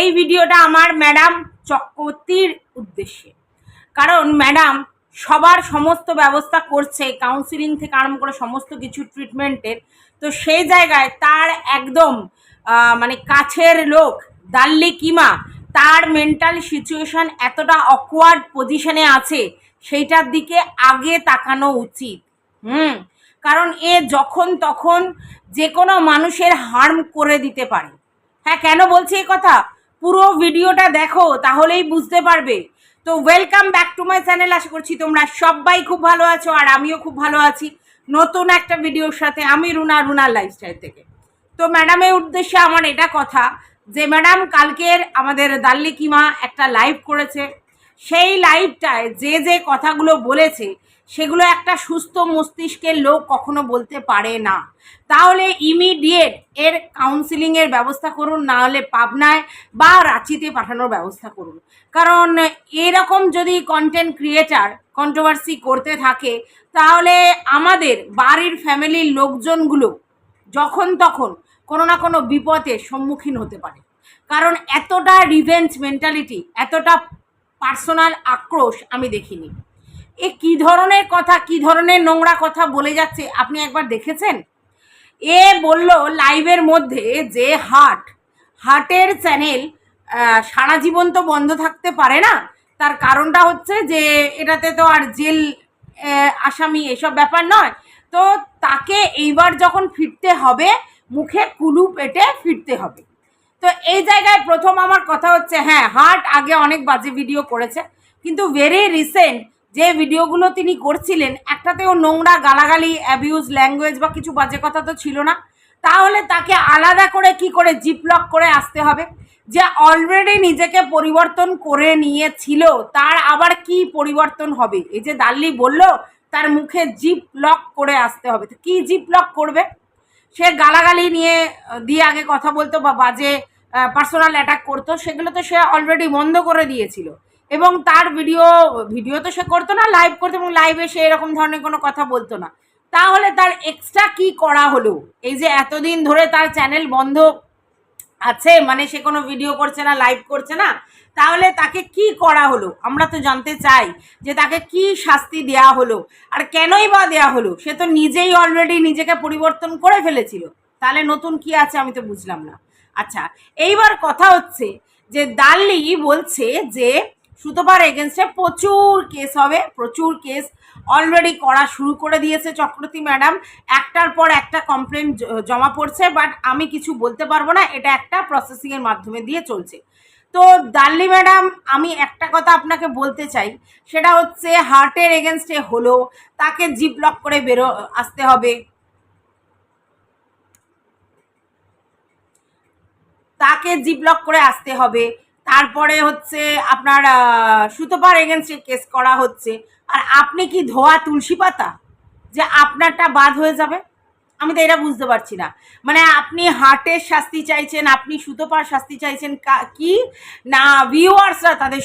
এই ভিডিওটা আমার ম্যাডাম চক্রবর্তীর উদ্দেশ্যে। কারণ ম্যাডাম সবার সমস্ত ব্যবস্থা করছে কাউন্সিলিং থেকে আরম্ভ করে সমস্ত কিছু ট্রিটমেন্টের তো সেই জায়গায় তার একদম মানে কাছের লোক, দাল্লি কিমা, তার মেন্টাল সিচুয়েশান এতটা অকওয়ার্ড পজিশনে আছে, সেইটার দিকে আগে তাকানো উচিত। হুম? কারণ এ যখন তখন যে কোনো মানুষের হার্ম করে দিতে পারে। হ্যাঁ কেন বলছি এই কথা? পুরো ভিডিওটা দেখো, তাহলেই বুঝতে পারবে। তো welcome back to my channel আশা করছি তোমরা সবাই খুব ভালো আছো আর আমিও খুব ভালো আছি নতুন একটা ভিডিওর সাথে আমি রুনা রুনা লাইফস্টাইল থেকে। তো ম্যাডামের উদ্দেশ্যে আমার এটা কথা যে ম্যাডাম কালকের আমাদের দাল্লি কিমা একটা লাইভ করেছে। সেই লাইভটায় যে যে কথাগুলো বলেছে সেগুলো একটা সুস্থ মস্তিষ্কের লোক কখনো বলতে পারে না। তাহলে ইমিডিয়েট এর কাউন্সিলিংয়ের ব্যবস্থা করুন, না হলে পাবনায় বা রাঁচিতে পাঠানোর ব্যবস্থা করুন। কারণ এরকম যদি কন্টেন্ট ক্রিয়েটার কন্ট্রোভার্সি করতে থাকে, তাহলে আমাদের বাড়ির ফ্যামিলির লোকজনগুলো যখন তখন কোনো না কোনো বিপদের সম্মুখীন হতে পারে। কারণ এতটা রিভেঞ্জ মেন্টালিটি এতটা পার্সোনাল আক্রোশ আমি দেখিনি। এ কি ধরনের কথা, কি ধরনের নোংরা কথা বলে যাচ্ছে? আপনি একবার দেখেছেন? এ বলল লাইভের মধ্যে যে হার্ট, হার্টের চ্যানেল সারা জীবন তো বন্ধ থাকতে পারে না। তার কারণটা হচ্ছে যে এটাতে তো আর জেল আসামি এসব ব্যাপার নয়। তো তাকে এইবার যখন ফিরতে হবে, মুখে কুলু পেটে ফিরতে হবে। তো এই জায়গায় প্রথম আমার কথা হচ্ছে হ্যাঁ হার্ট আগে অনেক বাজে ভিডিও করেছে, কিন্তু ভেরি রিসেন্ট যে ভিডিওগুলো তিনি করছিলেন, একটাতেও নোংরা গালাগালি অ্যাবিউজ ল্যাঙ্গুয়েজ বা কিছু বাজে কথা তো ছিল না। তাহলে তাকে আলাদা করে কি করে জিপলক করে আসতে হবে? যে অলরেডি নিজেকে পরিবর্তন করে নিয়েছিল, তার আবার কি পরিবর্তন হবে? এই যে দাল্লি বলল, তার মুখে জিপ লক করে আসতে হবে। তো কি জিপ লক করবে? সে গালাগালি নিয়ে দিয়ে আগে কথা বলতো বা বাজে পার্সোনাল অ্যাটাক করতো, সেগুলো তো সে অলরেডি বন্ধ করে দিয়েছিল। এবং তার ভিডিও ভিডিও তো সে করতো না লাইভ করতো এবং লাইভে সে এরকম ধরনের কোনো কথা বলতো না। তাহলে তার এক্সট্রা কি করা হলো? এই যে এতদিন ধরে তার চ্যানেল বন্ধ আছে মানে সে কোনো ভিডিও করছে না লাইভ করছে না, তাহলে তাকে কি করা হলো? আমরা তো জানতে চাই যে তাকে কি শাস্তি দেয়া হলো। আর কেনই বা দেয়া হলো? সে তো নিজেই অলরেডি নিজেকে পরিবর্তন করে ফেলেছিল। তাহলে নতুন কি আছে আমি তো বুঝলাম না। আচ্ছা এইবার কথা হচ্ছে যে দাল্লি বলছে যে সুতোপার এগেনস্টে প্রচুর কেস হবে, প্রচুর কেস অলরেডি করা শুরু করে দিয়েছে চক্রবর্তী ম্যাডাম একটার পর একটা কমপ্লেন জমা পড়ছে বাট আমি কিছু বলতে পারব না, এটা একটা প্রসেসিংয়ের মাধ্যমে দিয়ে চলছে। তো দাল্লি ম্যাডাম আমি একটা কথা আপনাকে বলতে চাই, সেটা হচ্ছে হার্টের এগেনস্টে হলো, তাকে জিপ লক করে বেরো, আসতে হবে। তাকে জিপ লক করে আসতে হবে। তারপরে হচ্ছে আপনার সুতোপার এগেনস্টে কেস করা হচ্ছে। আর আপনি কি ধোয়া তুলসী পাতা? যে আপনারটা বাদ হয়ে যাবে? আমি তো এটা বুঝতে পারছি না। মানে আপনি হার্টের শাস্তি চাইছেন, আপনি সুতোপার শাস্তি চাইছেন কি না ভিউয়ার্সরা তাদের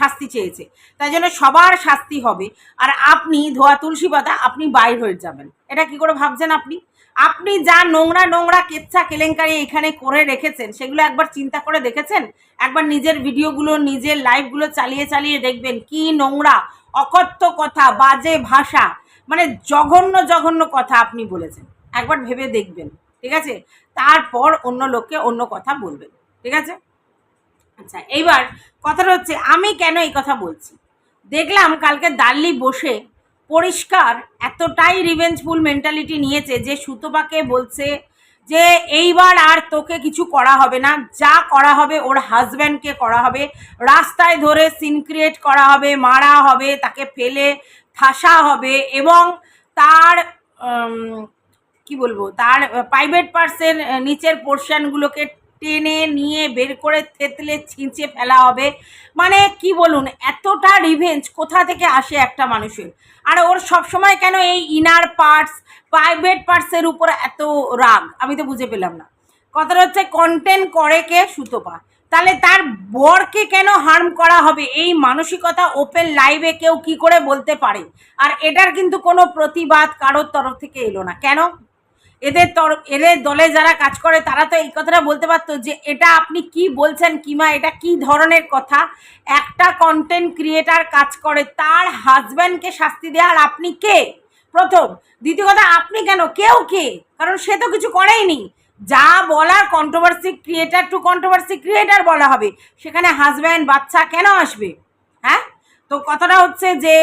শাস্তি চেয়েছে। তাই জন্য সবার শাস্তি হবে। আর আপনি ধোয়া তুলসী পাতা, আপনি বাইর হয়ে যাবেন। এটা কি করে ভাবছেন আপনি? আপনি যা নোংরা নোংরা কেচ্ছা কেলেঙ্কারি এখানে করে রেখেছেন, সেগুলো একবার চিন্তা করে দেখেছেন? একবার নিজের ভিডিওগুলো, নিজের লাইভগুলো চালিয়ে চালিয়ে দেখবেন, কি নোংরা, অকথ্য কথা, বাজে ভাষা মানে জঘন্য জঘন্য কথা আপনি বলেছেন। একবার ভেবে দেখবেন, ঠিক আছে? তারপর অন্য লোককে অন্য কথা বলবেন, ঠিক আছে? আচ্ছা এইবার কথাটা হচ্ছে, আমি কেন এই কথা বলছি? দেখলাম কালকে দাল্লি বসে পরিষ্কার এতটাই রিভেঞ্জফুল মেন্টালিটি নিয়েছে যে সুতোপাকে বলছে যে এইবার আর তোকে কিছু করা হবে না, যা করা হবে ওর হাজব্যান্ডকে করা হবে, রাস্তায় ধরে সিন ক্রিয়েট করা হবে, মারা হবে, তাকে ফেলে ঠাসা হবে এবং তার কি বলব, তার প্রাইভেট পার্সের নিচের পোর্শনগুলোকে টেনে নিয়ে বের করে থেতলে ছিঁচে ফেলা হবে। মানে কি বলুন, এতটা রিভেঞ্জ কোথা থেকে আসে একটা মানুষের? আর ওর সবসময় কেন এই ইনার পার্টস প্রাইভেট পার্টসের উপর এত রাগ? আমি তো বুঝে পেলাম না। কথাটা হচ্ছে কন্টেন্ট করে কে? সুতোপা। তাহলে তার বরকে কেন হার্ম করা হবে? এই মানসিকতা ওপেন লাইভে কেউ কি করে বলতে পারে? আর এটার কিন্তু কোনো প্রতিবাদ কারোর তরফ থেকে এলো না। কেন? এদের তর, এদের দলে যারা কাজ করে, তারা তো এই কথাটা বলতে পারতো যে এটা আপনি কি বলছেন কিমা, এটা কি ধরনের কথা? একটা কন্টেন্ট ক্রিয়েটার কাজ করে, তার হাজব্যান্ডকে শাস্তি দেওয়ার আপনি কে? প্রথম। দ্বিতীয় কথা, আপনি কেন? কেউ কে? কারণ সে তো কিছু করেইনি। যা বলার controversy creator to controversy creator বলা হবে। সেখানে হাজব্যান্ড বাচ্চা কেন আসবে? হ্যাঁ? তো কথাটা হচ্ছে যে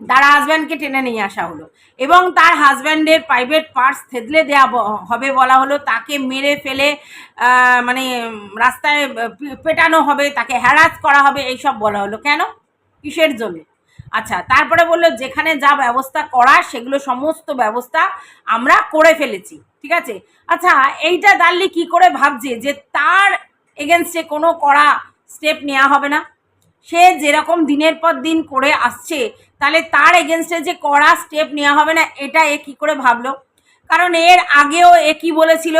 তার হাজব্যান্ডকে টেনে নিয়ে আসা হলো। এবং তার হাজব্যান্ডের প্রাইভেট পার্টস থেতলে দেওয়া হবে বলা হলো, তাকে মেরে ফেলে মানে রাস্তায় পেটানো হবে, তাকে হ্যারাস করা হবে, এইসব বলা হলো। কেন? কিসের জন্য? আচ্ছা তারপরে বলল, যেখানে যা ব্যবস্থা করা, সেগুলো সমস্ত ব্যবস্থা আমরা করে ফেলেছি। ঠিক আছে? আচ্ছা এইটা দাল্লি কি করে ভাবছে যে তার এগেনস্টে কোনো করা স্টেপ নেওয়া হবে না? সে যেরকম দিনের পর দিন করে আসছে, তাহলে তার এগেনস্টে যে কড়া স্টেপ নেওয়া হবে না, এটা এ কী করে ভাবলো? কারণ এর আগেও এ কি বলেছিল?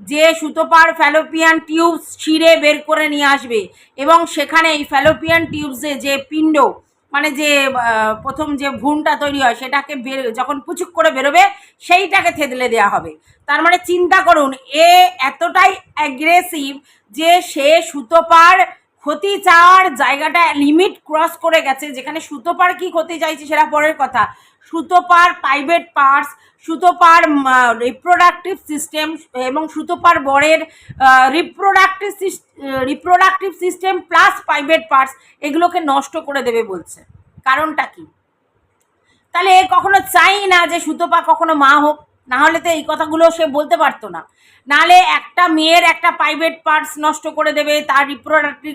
যে সুতোপার ফ্যালোপিয়ান টিউবস ছিঁড়ে বের করে নিয়ে আসবে এবং সেখানে এই ফ্যালোপিয়ান টিউবসে যে পিণ্ড মানে যে প্রথম যে ভ্রূণটা তৈরি হয়, সেটাকে বের, যখন পুচুক করে বেরোবে, সেইটাকে থেতলে দেওয়া হবে। তার মানে চিন্তা করুন, এ এতটাই অ্যাগ্রেসিভ যে সে সুতোপার ক্ষতি চাওয়ার জায়গাটা লিমিট ক্রস করে গেছে, যেখানে সুতোপার কি ক্ষতি চাইছে সেটা পরের কথা। সুতোপার প্রাইভেট পার্টস সুতোপার রিপ্রোডাক্টিভ সিস্টেম এবং সুতোপার বরের reproductive reproductive system plus private parts এগুলোকে নষ্ট করে দেবে বলছে। কারণটা কি? তাহলে এ কখনো চাই না যে সুতোপা কখনো মা হোক, না হলে তো এই কথাগুলো সে বলতে পারতো না। নাহলে একটা মেয়ের একটা প্রাইভেট পার্টস নষ্ট করে দেবে, তার রিপ্রোডাক্টিভ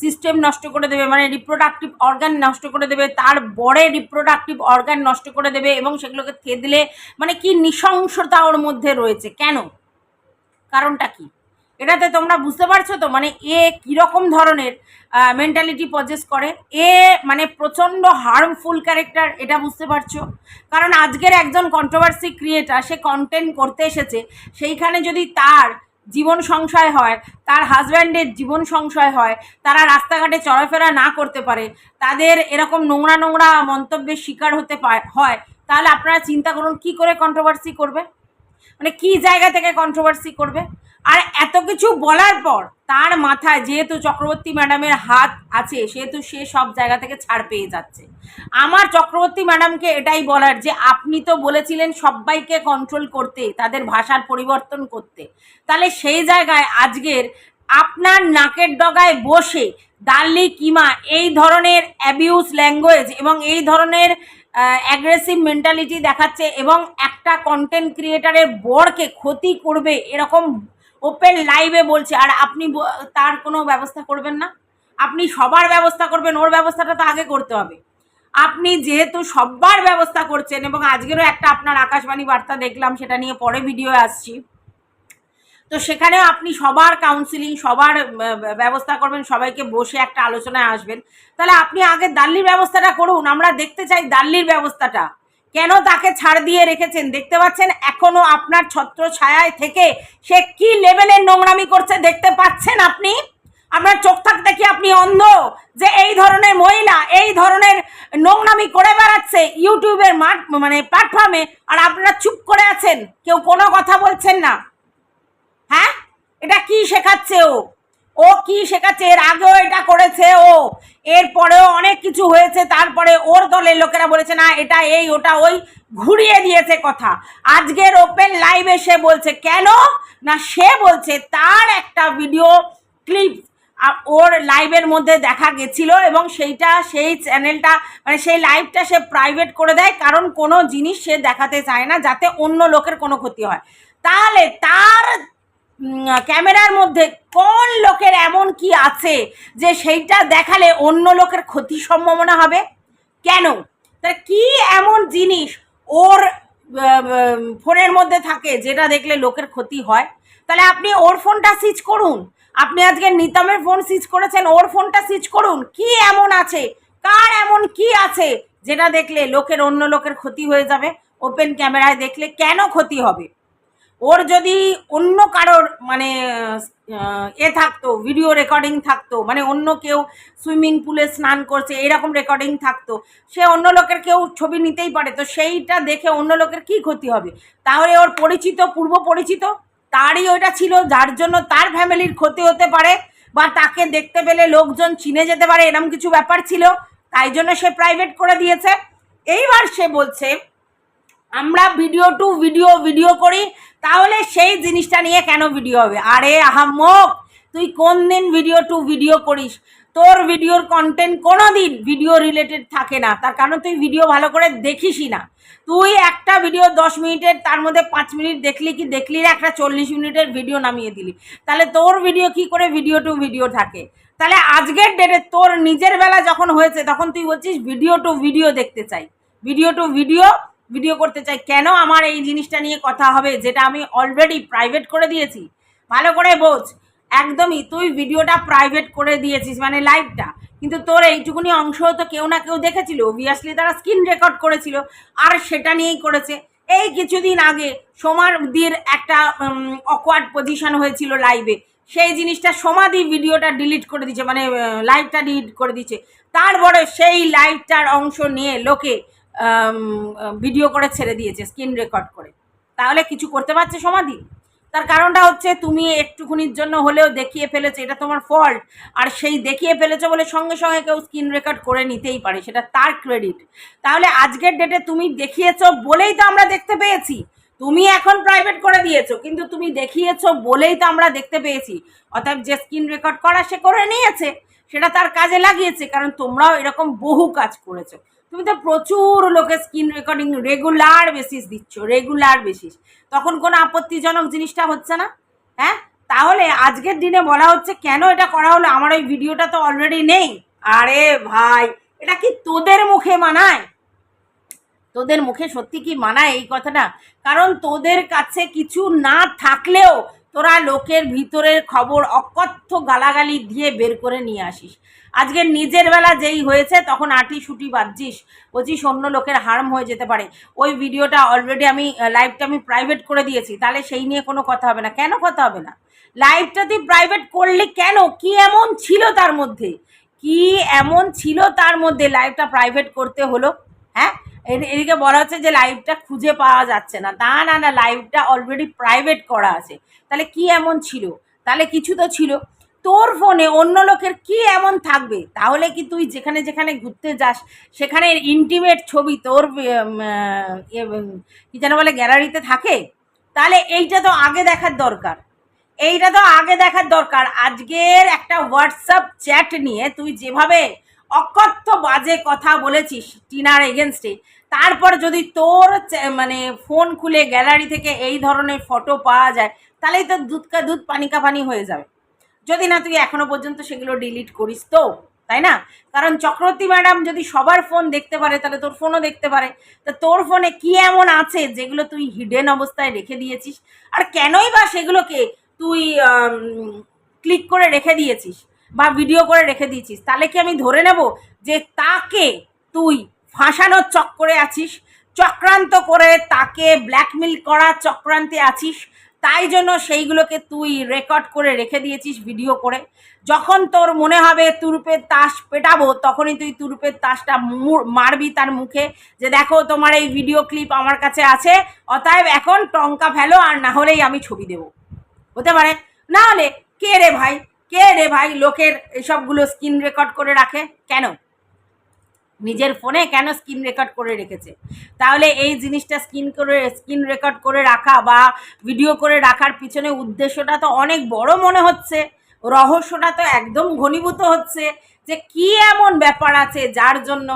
সিস্টেম নষ্ট করে দেবে মানে রিপ্রোডাক্টিভ অর্গান নষ্ট করে দেবে, তার বড়ে রিপ্রোডাক্টিভ অর্গান নষ্ট করে দেবে এবং সেগুলোকে থেদলে মানে কি নৃশংসতা ওর মধ্যে রয়েছে, কেন? কারণটা কি? এটাতে তোমরা বুঝতে পারছ তো? মানে এ কীরকম ধরনের মেন্টালিটি পজেস করে, এ মানে প্রচণ্ড হার্মফুল ক্যারেক্টার এটা বুঝতে পারছ? কারণ আজকের একজন কন্ট্রোভার্সি ক্রিয়েটার সে কন্টেন্ট করতে এসেছে, সেইখানে যদি তার জীবন সংশয় হয়, তার হাজব্যান্ডের জীবন সংশয় হয়, তারা রাস্তাঘাটে চলাফেরা না করতে পারে, তাদের এরকম নোংরা নোংরা মন্তব্যের শিকার হতে হয়, তাহলে আপনারা চিন্তা করুন কি করে কন্ট্রোভার্সি করবে? মানে কি জায়গা থেকে কন্ট্রোভার্সি করবে? আর এত কিছু বলার পর তার মাথায় যেহেতু চক্রবর্তী ম্যাডামের হাত আছে, সেহেতু সে সব জায়গা থেকে ছাড় পেয়ে যাচ্ছে। আমার চক্রবর্তী ম্যাডামকে এটাই বলার যে আপনি তো বলেছিলেন সবাইকে কন্ট্রোল করতে, তাদের ভাষার পরিবর্তন করতে। তাহলে সেই জায়গায় আজকের আপনার নাকের ডগায় বসে দাল্লি, কিমা এই ধরনের অ্যাবিউজ ল্যাঙ্গুয়েজ এবং এই ধরনের অ্যাগ্রেসিভ মেন্টালিটি দেখাচ্ছে এবং একটা কন্টেন্ট ক্রিয়েটারের বরকে ক্ষতি করবে এরকম ওপেন লাইভে বলছে, আর আপনি তার কোনো ব্যবস্থা করবেন না। আপনি সবার ব্যবস্থা করবেন, ওর ব্যবস্থাটা তো আগে করতে হবে। আপনি যেহেতু সবার ব্যবস্থা করছেন, এবং আজকেরও একটা আপনার আকাশবাণী বার্তা দেখলাম, সেটা নিয়ে পরে ভিডিও আসছি। তো সেখানেও আপনি সবার কাউন্সিলিং সবার ব্যবস্থা করবেন, সবাইকে বসে একটা আলোচনায় আসবেন। তাহলে আপনি আগে দাল্লির ব্যবস্থাটা করুন, আমরা দেখতে চাই দাল্লির ব্যবস্থাটা। কেন তাকে ছাড় দিয়ে রেখেছেন? দেখতে পাচ্ছেন, এখনও আপনার ছত্র ছায়ায় থেকে সে কি লেভেলের নোংরামি করছে দেখতে পাচ্ছেন আপনি? আপনার চোখ থাকতে কি আপনি অন্ধ? যে এই ধরনের মহিলা, এই ধরনের নোংরামি করে বেড়াচ্ছে ইউটিউবের মাঠ মানে প্ল্যাটফর্মে আর আপনারা চুপ করে আছেন? কেউ কোনো কথা বলছেন না। হ্যাঁ? এটা কি শেখাচ্ছে ও? ও কি শেখাচ্ছে? এর আগেও এটা করেছে ও। এরপরেও অনেক কিছু হয়েছে, তারপরে ওর দলের লোকেরা বলেছে, না, এটা এই, ওটা ওই। ঘুরিয়ে দিয়েছে কথা। আজকের ওপেন লাইভে সে বলছে, কেন? না, সে বলছে, তার একটা ভিডিও ক্লিপ ওর লাইভের মধ্যে দেখা গেছিল এবং সেইটা, সেই চ্যানেলটা মানে সেই লাইভটা সে প্রাইভেট করে দেয়, কারণ কোনো জিনিস সে দেখাতে চায় না, যাতে অন্য লোকের কোনো ক্ষতি হয়। তাহলে তার ক্যামেরার মধ্যে কোন লোকের এমন কি আছে যে সেইটা দেখালে অন্য লোকের ক্ষতির সম্ভাবনা হবে? কেন? তা কি এমন জিনিস ওর ফোনের মধ্যে থাকে যেটা দেখলে লোকের ক্ষতি হয়? তাহলে আপনি ওর ফোনটা সুইচ করুন। আপনি আজকে নিতামের ফোন সুইচ করেছেন, ওর ফোনটা সুইচ করুন। কি এমন আছে? কার এমন কি আছে যেটা দেখলে লোকের, অন্য লোকের ক্ষতি হয়ে যাবে? ওপেন ক্যামেরায় দেখলে কেন ক্ষতি হবে? ওর যদি অন্য কারোর মানে এ থাকতো ভিডিও রেকর্ডিং থাকতো মানে অন্য কেউ সুইমিং পুলে স্নান করছে, এরকম রেকর্ডিং থাকতো, সে অন্য লোকের কেউ ছবি নিতেই পারে, তো সেইটা দেখে অন্য লোকের কি ক্ষতি হবে? তাহলে ওর পরিচিত, পূর্ব পরিচিত, তারই ওইটা ছিল, যার জন্য তার ফ্যামিলির ক্ষতি হতে পারে, বা তাকে দেখতে পেলে লোকজন চিনে যেতে পারে এরকম কিছু ব্যাপার ছিল, তাই জন্য সে প্রাইভেট করে দিয়েছে। এইবার সে বলছে আমরা ভিডিও টু ভিডিও ভিডিও করি, তাহলে সেই জিনিসটা নিয়ে কেন ভিডিও হবে? আরে আহাম্মক, তুই কোন দিন ভিডিও টু ভিডিও করিস? তোর ভিডিওর কন্টেন্ট কোনো দিন ভিডিও রিলেটেড থাকে না। তার কারণ তুই ভিডিও ভালো করে দেখিসই না। তুই একটা ভিডিও দশ মিনিটের, তার মধ্যে পাঁচ মিনিট দেখলি কি দেখলি না, একটা চল্লিশ মিনিটের ভিডিও নামিয়ে দিলি। তাহলে তোর ভিডিও কি করে ভিডিও টু ভিডিও থাকে? তাহলে আজকের ডেটে তোর নিজের বেলা যখন হয়েছে, তখন তুই বলছিস ভিডিও টু ভিডিও দেখতে চাই। ভিডিও টু ভিডিও ভিডিও করতে চাই, কেন আমার এই জিনিসটা নিয়ে কথা হবে, যেটা আমি অলরেডি প্রাইভেট করে দিয়েছি? ভালো করে বোঝ। একদমই, তুই ভিডিওটা প্রাইভেট করে দিয়েছিস মানে লাইভটা কিন্তু তোর এইটুকুনি অংশ তো কেউ না কেউ দেখেছিল অবভিয়াসলি তারা স্ক্রিন রেকর্ড করেছিল, আর সেটা নিয়েই করেছে। এই কিছুদিন আগে সমাধির একটা অকওয়ার্ড পজিশন হয়েছিল লাইভে সেই জিনিসটা সমাধি ভিডিওটা ডিলিট করে দিচ্ছে মানে লাইভটা ডিলিট করে দিচ্ছে তারপরে সেই লাইভটার অংশ নিয়ে লোকে ভিডিও করে ছেড়ে দিয়েছে স্ক্রিন রেকর্ড করে। তাহলে কিছু করতে পারছে সমাধি? তার কারণটা হচ্ছে তুমি একটুখানির জন্য হলেও দেখিয়ে ফেলেছো, এটা তোমার ফল্ট আর সেই দেখিয়ে ফেলেছো বলে সঙ্গে সঙ্গে কেউ স্ক্রিন রেকর্ড করে নিতেই পারে, সেটা তার ক্রেডিট তাহলে আজকের ডেটে তুমি দেখিয়েছো বলেই তো আমরা দেখতে পেয়েছি। তুমি এখন প্রাইভেট করে দিয়েছ, কিন্তু তুমি দেখিয়েছো বলেই তো আমরা দেখতে পেয়েছি। অতএব যে স্ক্রিন রেকর্ড করা সে করে নিয়েছে, সেটা তার কাজে লাগিয়েছে, কারণ তোমরাও এরকম বহু কাজ করেছ। তুমি তো প্রচুর লোকের স্ক্রিন রেকর্ডিং রেগুলার বেসিস দিচ্ছ রেগুলার বেসিস তখন কোনো আপত্তিজনক জিনিসটা হচ্ছে না হ্যাঁ? তাহলে আজকের দিনে বলা হচ্ছে কেন এটা করা হলো? আমার ওই ভিডিওটা তো অলরেডি নেই। আরে ভাই, এটা কি তোদের মুখে মানায়? তোদের মুখে সত্যি কি মানায় এই কথাটা? কারণ তোদের কাছে কিছু না থাকলেও তোরা লোকের ভিতরের খবর অকথ্য গালাগালি দিয়ে বের করে নিয়ে আসিস। আজকে নিজের বেলা যেই হয়েছে, তখন আটি সুটি বাজছিস বলছিস অন্য লোকের হার্ম হয়ে যেতে পারে। ওই ভিডিওটা অলরেডি আমি লাইভটা আমি প্রাইভেট করে দিয়েছি। তাহলে সেই নিয়ে কোনো কথা হবে না। কেন কথা হবে না? লাইভটা তুই প্রাইভেট করলি কেন? কি এমন ছিল তার মধ্যে? কি এমন ছিল তার মধ্যে? লাইভটা প্রাইভেট করতে হলো হ্যাঁ? এদিকে বলা হচ্ছে যে লাইভটা খুঁজে পাওয়া যাচ্ছে না। তা না না লাইভটা অলরেডি প্রাইভেট করা আছে। তাহলে কি এমন ছিল? তাহলে কিছু তো ছিল। তোর ফোনে অন্য লোকের কি এমন থাকবে? তাহলে কি তুই যেখানে যেখানে ঘুরতে যাস, সেখানে ইন্টিমেট ছবি তোর কি যেন বলে গ্যালারিতে থাকে? তাহলে এইটা তো আগে দেখার দরকার। এইটা তো আগে দেখার দরকার। আজকের একটা হোয়াটসঅ্যাপ চ্যাট নিয়ে তুই যেভাবে অকথ্য বাজে কথা বলেছিস টিনার এগেনস্টে তারপর যদি তোর মানে ফোন খুলে গ্যালারি থেকে এই ধরনের ফটো পাওয়া যায়, তাহলেই তো দুধ কা দুধ পানি কা পানি হয়ে যাবে। যদি না তুই এখনও পর্যন্ত সেগুলো ডিলিট করিস তো, তাই না? কারণ চক্রবর্তী ম্যাডাম যদি সবার ফোন দেখতে পারে, তাহলে তোর ফোনও দেখতে পারে। তা তোর ফোনে কি এমন আছে যেগুলো তুই হিডেন অবস্থায় রেখে দিয়েছিস? আর কেনই বা সেগুলোকে তুই ক্লিক করে রেখে দিয়েছিস? বা ভিডিও করে রেখে দিয়েছিস? তাহলে কি আমি ধরে নেব যে তাকে তুই ফাঁসানোর চক্করে আছিস, চক্রান্ত করে তাকে ব্ল্যাকমেল করা চক্রান্তে আছিস, তাই জন্য সেইগুলোকে তুই রেকর্ড করে রেখে দিয়েছিস ভিডিও করে। যখন তোর মনে হবে তুরুপের তাস পেটাবো, তখনই তুই তুরুপের তাসটা মারবি তার মুখে যে দেখো তোমার এই ভিডিও ক্লিপ আমার কাছে আছে, অতএব এখন টঙ্কা ফেলো আর না হলেই আমি ছবি দেবো। হতে পারে? না হলে কে রে ভাই? কে রে ভাই লোকের এসবগুলো স্ক্রিন রেকর্ড করে রাখে? কেন? নিজের ফোনে কেন স্ক্রিন রেকর্ড করে রেখেছে? তাহলে এই জিনিসটা স্ক্রিন করে, স্ক্রিন রেকর্ড করে রাখা বা ভিডিও করে রাখার পিছনে উদ্দেশ্যটা তো অনেক বড় মনে হচ্ছে। রহস্যটা তো একদম ঘনীভূত হচ্ছে যে কি এমন ব্যাপার আছে যার জন্য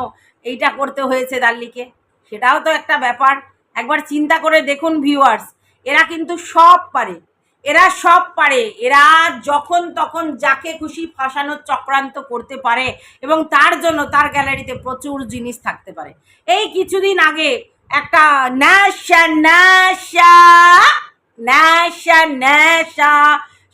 এইটা করতে হয়েছে দাল্লিকে। সেটাও তো একটা ব্যাপার। একবার চিন্তা করে দেখুন ভিউয়ার্স এরা কিন্তু সব পারে। এরা সব পারে। এরা যখন তখন যাকে খুশি ফাঁসানোর চক্রান্ত করতে পারে এবং তার জন্য তার গ্যালারিতে প্রচুর জিনিস থাকতে পারে। এই কিছুদিন আগে একটা ন্যাশা ন্যাশা ন্যাশা ন্যাশা,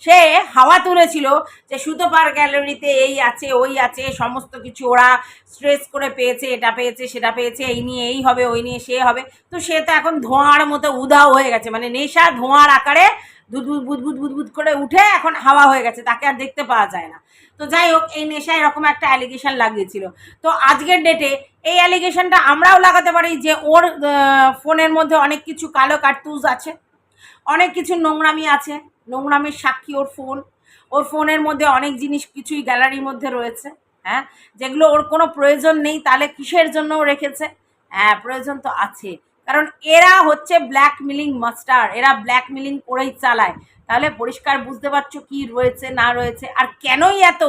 সে হাওয়া তুলেছিল যে সুতোপার গ্যালারিতে এই আছে, ওই আছে, সমস্ত কিছু ওরা স্ট্রেস করে পেয়েছে, এটা পেয়েছে, সেটা পেয়েছে, এই নিয়ে এই হবে, ওই নিয়ে সে হবে। তো সে তো এখন ধোঁয়ার মতো উধাও হয়ে গেছে। মানে নেশা ধোঁয়ার আকারে দুধ বুদবুদ বুদবুদ করে উঠে এখন হাওয়া হয়ে গেছে, তাকে আর দেখতে পাওয়া যায় না। তো যাই হোক, এই নেশা এরকম একটা অ্যালিগেশন লাগিয়েছিল। তো আজকের ডেটে এই অ্যালিগেশনটা আমরাও লাগাতে পারি যে ওর ফোনের মধ্যে অনেক কিছু কালো কার্তুজ আছে, অনেক কিছু নোংরামি আছে। নোংরামির সাক্ষী ওর ফোন ওর ফোনের মধ্যে অনেক জিনিস কিছুই গ্যালারির মধ্যে রয়েছে হ্যাঁ? যেগুলো ওর কোনো প্রয়োজন নেই, তাহলে কিসের জন্য রেখেছে? হ্যাঁ প্রয়োজন তো আছে কারণ এরা হচ্ছে ব্ল্যাকমেলিং মাস্টার এরা ব্ল্যাকমেলিং করেই চালায়। তাহলে পরিষ্কার বুঝতে পারছ কি রয়েছে, না রয়েছে, আর কেনই এত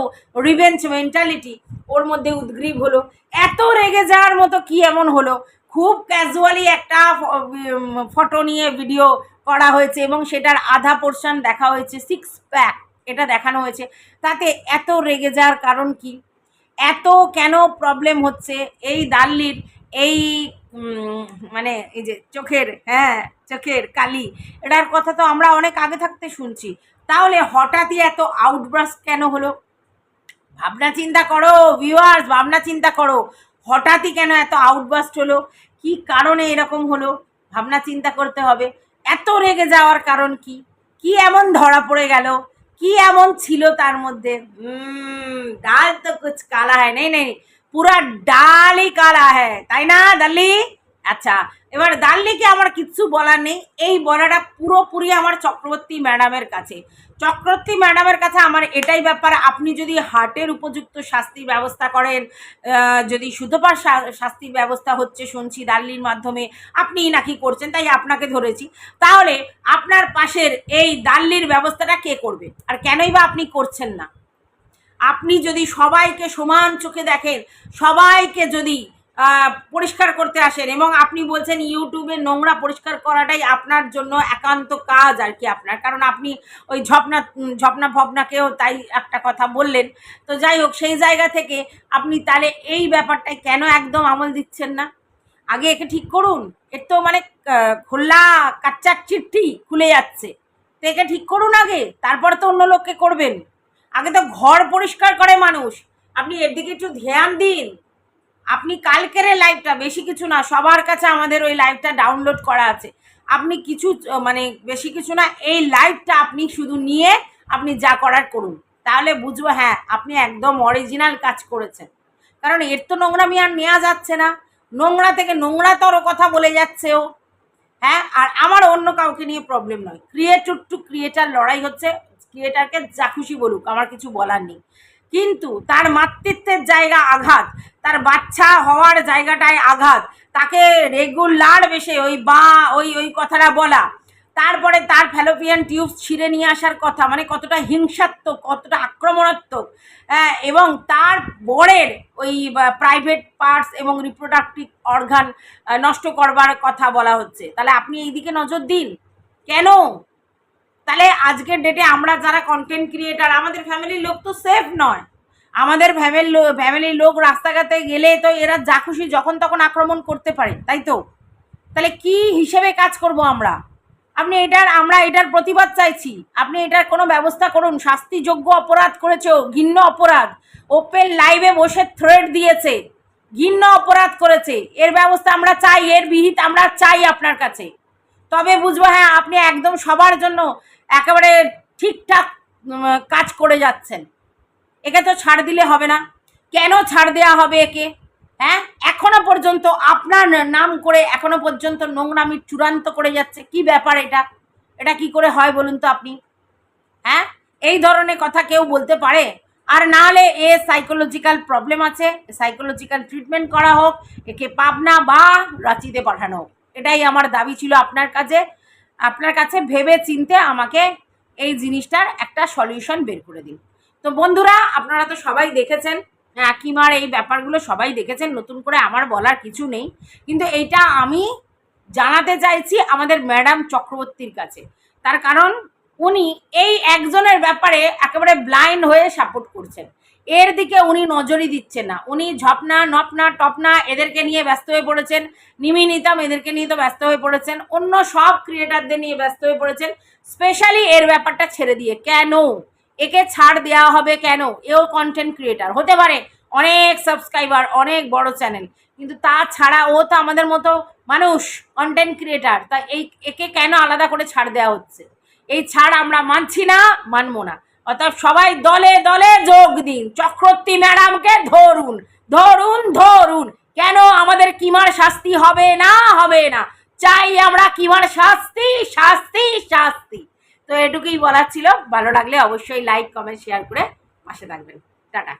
রিভেঞ্জ মেন্টালিটি ওর মধ্যে উদ্গ্রীব হলো। এত রেগে যাওয়ার মতো কি এমন হলো? খুব ক্যাজুয়ালি একটা ফটো নিয়ে ভিডিও করা হয়েছে এবং সেটার আধা পোর্শন দেখা হয়েছে সিক্স প্যাক এটা দেখানো হয়েছে। তাতে এত রেগে যাওয়ার কারণ কি? এত কেন প্রবলেম হচ্ছে? এই দাল্লির, এই মানে এই যে চোখের হ্যাঁ চোখের কালি, এটার কথা তো আমরা অনেক আগে থাকতে শুনছি। তাহলে হঠাৎই এত আউটব্রাস্ট কেন হলো? ভাবনা চিন্তা করো ভিউয়ার্স ভাবনা চিন্তা করো। হঠাৎই কেন এত আউটবাস্ট হলো? কি কারণে এরকম হলো? ভাবনা চিন্তা করতে হবে। এত রেগে যাওয়ার কারণ কি? কি এমন ধরা পড়ে গেল? কি এমন ছিল তার মধ্যে? ডাল তো কুছ কালা হ্যায় নেই নেই। পুরা ডালই কালা হ্যায় তাই না দাল্লি আচ্ছা এবার দাল্লিকে আমার কিচ্ছু বলার নেই, এই বলাটা পুরোপুরি আমার চক্রবর্তী ম্যাডামের কাছে। চক্রবর্তী ম্যাডামের কাছে আমার এটাই ব্যাপার, আপনি যদি হার্টের উপযুক্ত শাস্তির ব্যবস্থা করেন যদি সুধপার শাস্তির ব্যবস্থা হচ্ছে শুনছি দাল্লির মাধ্যমে আপনি নাকি করছেন, তাই আপনাকে ধরেছি। তাহলে আপনার পাশের এই দাল্লির ব্যবস্থাটা কে করবে? আর কেনই বা আপনি করছেন না? আপনি যদি সবাইকে সমান চোখে দেখেন, সবাইকে যদি পরিষ্কার করতে আসেন এবং আপনি বলছেন ইউটিউবে নোংরা পরিষ্কার করাটাই আপনার জন্য একান্ত কাজ আর কি আপনার। কারণ আপনি ওই ঝপনা ঝপনা ফপনাকেও তাই একটা কথা বললেন। তো যাই হোক, সেই জায়গা থেকে আপনি তাহলে এই ব্যাপারটায় কেন একদম আমল দিচ্ছেন না? আগে একে ঠিক করুন। এর তো মানে খোলা কাচ্চার চিঠি খুলে যাচ্ছে। তো একে ঠিক করুন আগে, তারপরে তো অন্য লোককে করবেন। আগে তো ঘর পরিষ্কার করে মানুষ। আপনি এর দিকে একটু ধ্যান দিন। আপনি কালকের লাইভটা বেশি কিছু না, সবার কাছে আমাদের ওই লাইভটা ডাউনলোড করা আছে। আপনি কিছু মানে বেশি কিছু না, এই লাইভটা আপনি শুধু নিয়ে আপনি যা করার করুন। তাহলে বুঝব হ্যাঁ আপনি একদম অরিজিনাল কাজ করেছেন। কারণ এর তো নোংরামি আর নেওয়া যাচ্ছে না। নোংরা থেকে নোংরাতর কথা বলে যাচ্ছে ও। হ্যাঁ আর আমার অন্য কাউকে নিয়ে প্রবলেম নয়। ক্রিয়েটর টু ক্রিয়েটার লড়াই হচ্ছে ক্রিয়েটারকে যা খুশি বলুক আমার কিছু বলার নেই। কিন্তু তার মাতৃত্বের জায়গা আঘাত তার বাচ্চা হওয়ার জায়গাটায় আঘাত তাকে রেগুলার বেশে ওই বা ওই ওই কথাটা বলা। তারপরে তার ফ্যালোপিয়ান টিউব ছিঁড়ে নিয়ে আসার কথা মানে কতটা হিংসাত্মক কতটা আক্রমণাত্মক। হ্যাঁ, এবং তার বরের ওই প্রাইভেট পার্টস এবং রিপ্রোডাক্টিভ অর্গান নষ্ট করবার কথা বলা হচ্ছে। তাহলে আপনি এই দিকে নজর দিন। কেন? তাহলে আজকের ডেটে আমরা যারা কন্টেন্ট ক্রিয়েটার আমাদের ফ্যামিলির লোক তো সেফ নয়। আমাদের ফ্যামিলির ফ্যামিলির লোক রাস্তাঘাটে গেলে তো এরা যা খুশি যখন তখন আক্রমণ করতে পারে, তাই তো? তাহলে কি হিসেবে কাজ করব আমরা? আপনি এটার, আমরা এটার প্রতিবাদ চাইছি। আপনি এটার কোনো ব্যবস্থা করুন। শাস্তিযোগ্য অপরাধ করেছে ঘিন্ন অপরাধ। ওপেন লাইভে বসে থ্রেড দিয়েছে ঘিন্ন অপরাধ করেছে। এর ব্যবস্থা আমরা চাই, এর বিহিত আমরা চাই আপনার কাছে। তবে বুঝব হ্যাঁ আপনি একদম সবার জন্য একেবারে ঠিকঠাক কাজ করে যাচ্ছেন। একে তো ছাড় দিলে হবে না। কেন ছাড় দেওয়া হবে একে? হ্যাঁ? এখনও পর্যন্ত আপনার নাম করে এখনও পর্যন্ত নোংরামি চূড়ান্ত করে যাচ্ছে। কি ব্যাপার এটা? এটা কি করে হয় বলুন তো আপনি? হ্যাঁ? এই ধরনের কথা কেউ বলতে পারে? আর না হলে এ সাইকোলজিক্যাল প্রবলেম আছে। সাইকোলজিক্যাল ট্রিটমেন্ট করা হোক, একে পাবনা বা রাঁচিতে পাঠানো হোক। এটাই আমার দাবি ছিল আপনার কাছে। আপনার কাছে ভেবে চিনতে আমাকে এই জিনিসটার একটা সলিউশন বের করে দিন। তো বন্ধুরা, আপনারা তো সবাই দেখেছেন কিমার এই ব্যাপারগুলো সবাই দেখেছেন, নতুন করে আমার বলার কিছু নেই। কিন্তু এইটা আমি জানাতে চাইছি আমাদের ম্যাডাম চক্রবর্তীর কাছে। তার কারণ উনি এই একজনের ব্যাপারে একেবারে ব্লাইন্ড হয়ে সাপোর্ট করছেন। এর দিকে উনি নজরই দিচ্ছেন না। উনি ঝপনা, নপনা, টপনা এদেরকে নিয়ে ব্যস্ত হয়ে পড়েছেন। নিমি, নিতাম এদেরকে নিয়ে তো ব্যস্ত হয়ে পড়েছেন। অন্য সব ক্রিয়েটারদের নিয়ে ব্যস্ত হয়ে পড়েছেন। স্পেশালি এর ব্যাপারটা ছেড়ে দিয়ে। কেন? একে ছাড় দেওয়া হবে কেন? এও কন্টেন্ট ক্রিয়েটার হতে পারে অনেক সাবস্ক্রাইবার অনেক বড় চ্যানেল কিন্তু তাছাড়া ও তো আমাদের মতো মানুষ কন্টেন্ট ক্রিয়েটার তা এই, একে কেন আলাদা করে ছাড় দেওয়া হচ্ছে? এই ছাড় আমরা মানছি না, মানবো না। অর্থাৎ সবাই দলে দলে যোগ দিন। চক্রবর্তী ম্যাডামকে ধরুন ধরুন ধরুন। কেন আমাদের কিমার শাস্তি হবে না হবে না? চাই আমরা কিমার শাস্তি শাস্তি শাস্তি। তো এটুকুই বলার ছিল। ভালো লাগলে অবশ্যই লাইক কমেন্ট শেয়ার করে পাশে থাকবেন। টাটা।